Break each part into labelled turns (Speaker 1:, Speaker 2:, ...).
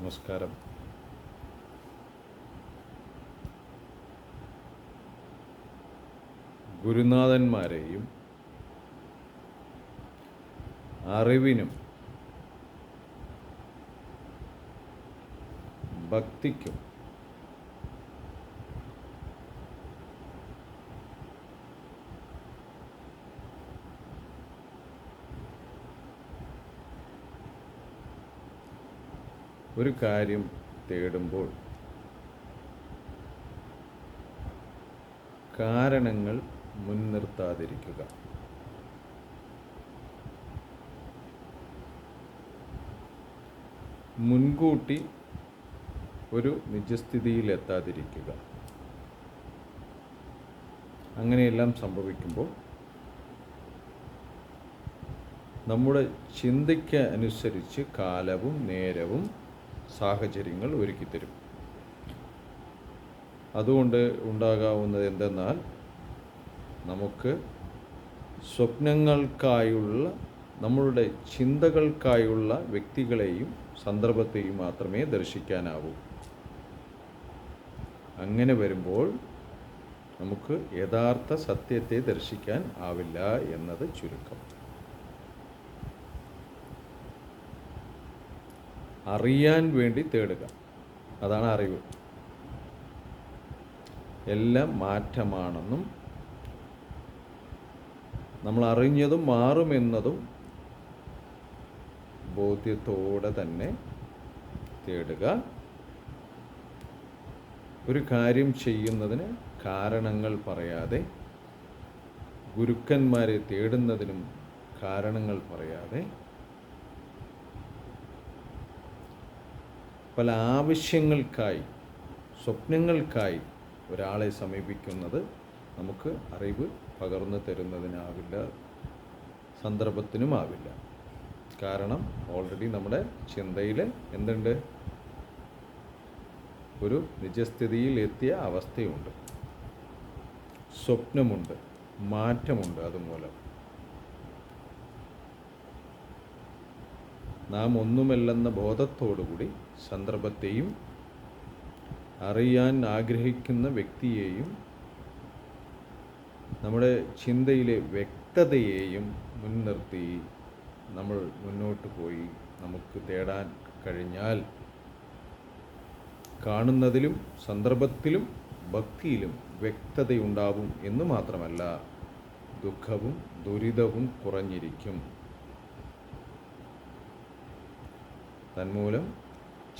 Speaker 1: നമസ്കാരം. ഗുരുനാഥന്മാരെയും അറിവിനും ഭക്തിക്കും ഒരു കാര്യം തേടുമ്പോൾ കാരണങ്ങൾ മുൻനിർത്താതിരിക്കുക. മുൻകൂട്ടി ഒരു നിജസ്ഥിതിയിലെത്താതിരിക്കുക. അങ്ങനെയെല്ലാം സംഭവിക്കുമ്പോൾ നമ്മുടെ ചിന്തയ്ക്ക് അനുസരിച്ച് കാലവും നേരവും സാഹചര്യങ്ങൾ ഒരുക്കിത്തരും. അതുകൊണ്ട് ഉണ്ടാകാവുന്നത് എന്തെന്നാൽ നമുക്ക് സ്വപ്നങ്ങൾക്കായുള്ള നമ്മളുടെ ചിന്തകൾക്കായുള്ള വ്യക്തികളെയും സന്ദർഭത്തെയും മാത്രമേ ദർശിക്കാനാവൂ. അങ്ങനെ വരുമ്പോൾ നമുക്ക് യഥാർത്ഥ സത്യത്തെ ദർശിക്കാൻ ആവില്ല എന്നത് ചുരുക്കം. അറിയാൻ വേണ്ടി തേടുക. അതാണ് അറിവ്. എല്ലാം മാറ്റമാണെന്നും നമ്മൾ അറിഞ്ഞതും മാറുമെന്നതും ബോധ്യത്തോടെ തന്നെ തേടുക. ഒരു കാര്യം ചെയ്യുന്നതിന് കാരണങ്ങൾ പറയാതെ ഗുരുക്കന്മാരെ തേടുന്നതിനും കാരണങ്ങൾ പറയാതെ പല ആവശ്യങ്ങൾക്കായി സ്വപ്നങ്ങൾക്കായി ഒരാളെ സമീപിക്കുന്നത് നമുക്ക് അറിവ് പകർന്നു തരുന്നതിനാവില്ല സന്ദർഭത്തിനുമാവില്ല. കാരണം ഓൾറെഡി നമ്മുടെ ചിന്തയിൽ എന്തുണ്ട്? ഒരു നിജസ്ഥിതിയിൽ എത്തിയ അവസ്ഥയുണ്ട്. സ്വപ്നമുണ്ട് മാറ്റമുണ്ട് അതുമൂലം. നാം ഒന്നുമല്ലെന്ന ബോധത്തോടുകൂടി സന്ദർഭത്തെയും അറിയാൻ ആഗ്രഹിക്കുന്ന വ്യക്തിയെയും നമ്മുടെ ചിന്തയിലെ വ്യക്തതയെയും മുൻനിർത്തി നമ്മൾ മുന്നോട്ട് പോയി നമുക്ക് തേടാൻ കഴിഞ്ഞാൽ കാണുന്നതിലും സന്ദർഭത്തിലും ഭക്തിയിലും വ്യക്തതയുണ്ടാവും എന്ന് മാത്രമല്ല ദുഃഖവും ദുരിതവും കുറഞ്ഞിരിക്കും. തന്മൂലം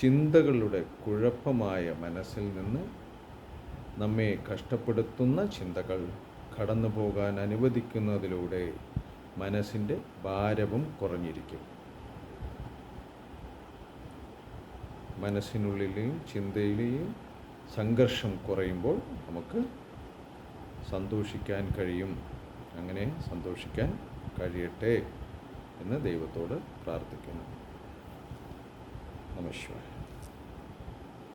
Speaker 1: ചിന്തകളുടെ കുഴപ്പമായ മനസ്സിൽ നിന്ന് നമ്മെ കഷ്ടപ്പെടുത്തുന്ന ചിന്തകൾ കടന്നു പോകാൻ അനുവദിക്കുന്നതിലൂടെ മനസ്സിന്റെ ഭാരവും കുറഞ്ഞിരിക്കും. മനസ്സിനുള്ളിലെയും ചിന്തയിലെയും സംഘർഷം കുറയുമ്പോൾ നമുക്ക് സന്തോഷിക്കാൻ കഴിയും. അങ്ങനെ സന്തോഷിക്കാൻ കഴിയട്ടെ എന്ന് ദൈവത്തോട് പ്രാർത്ഥിക്കുന്നു. നമസ്കാരം